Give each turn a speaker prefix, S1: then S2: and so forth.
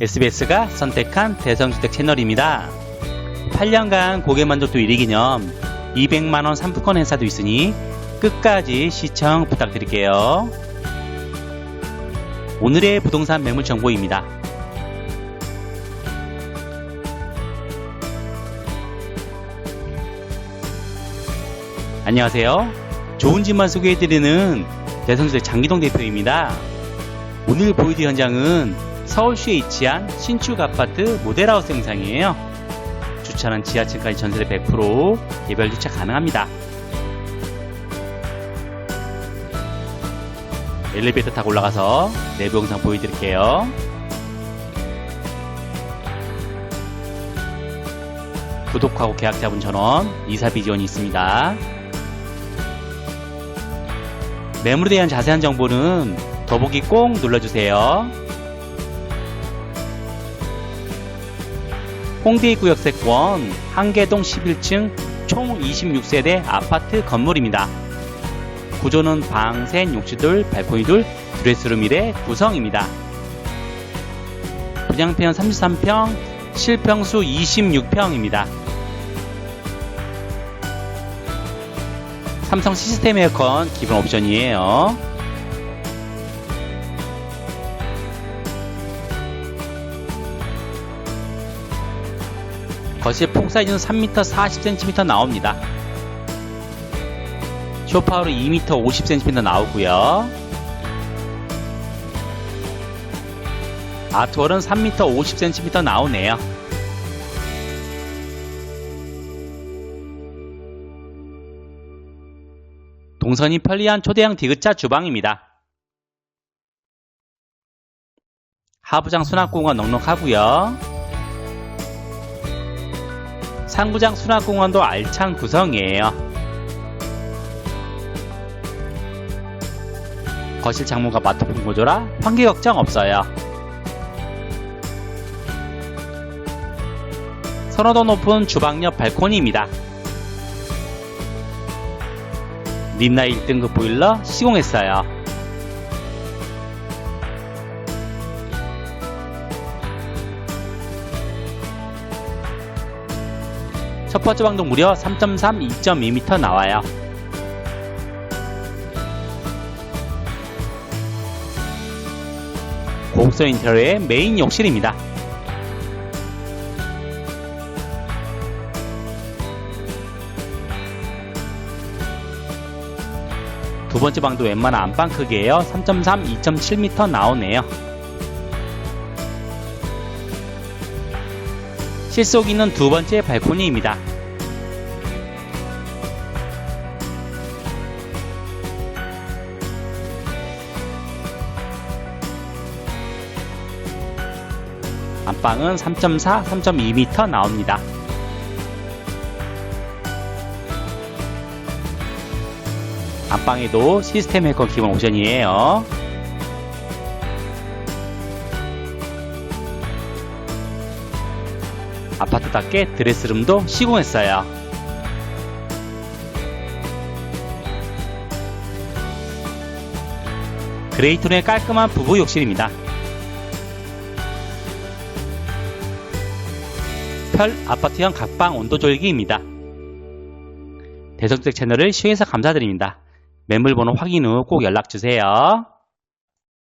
S1: SBS가 선택한 대성주택 채널입니다. 8년간 고객만족도 1위 기념 200만원 상품권 행사도 있으니 끝까지 시청 부탁드릴게요. 오늘의 부동산 매물 정보입니다. 안녕하세요. 좋은 집만 소개해드리는 대성주택 장기동 대표입니다. 오늘 보여드릴 현장은 서울시에 위치한 신축 아파트 모델하우스 행상이에요. 주차는 지하층까지 전세대 100% 개별 주차 가능합니다. 엘리베이터 타고 올라가서 내부 영상 보여드릴게요. 구독하고 계약자분 전원 이사비 지원이 있습니다. 매물에 대한 자세한 정보는 더보기 꼭 눌러주세요. 홍대 구역 세권 한계동 11층 총 26세대 아파트 건물입니다. 구조는 방, 셋, 욕실들, 발코니들, 드레스룸 1의 구성입니다. 분양평 33평, 실평수 26평입니다. 삼성 시스템 에어컨 기본 옵션이에요. 거실 폭 사이즈는 3m 40cm 나옵니다. 쇼파로 2m 50cm 나오고요. 아트월은 3m 50cm 나오네요. 동선이 편리한 초대형 디귿자 주방입니다. 하부장 수납공간 넉넉하고요. 상부장 수납공간도 알찬 구성이에요. 거실 창문과 마토풍 구조라 환기 걱정 없어요. 선호도 높은 주방 옆 발코니입니다. 린나 1등급 보일러 시공했어요. 첫 번째 방도 무려 3.3, 2.2m 나와요. 고급스러운 인테리어의 메인 욕실입니다. 두 번째 방도 웬만한 안방 크기예요. 3.3, 2.7m 나오네요. 실속 있는 두 번째 발코니입니다. 안방은 3.4, 3.2m 나옵니다. 안방에도 시스템 에어컨 기본 옵션이에요. 아파트답게 드레스룸도 시공했어요. 그레이톤의 깔끔한 부부 욕실입니다. 펼 아파트형 각방 온도 조절기입니다. 대성주택 채널을 시청해서 감사드립니다. 매물번호 확인 후 꼭 연락주세요.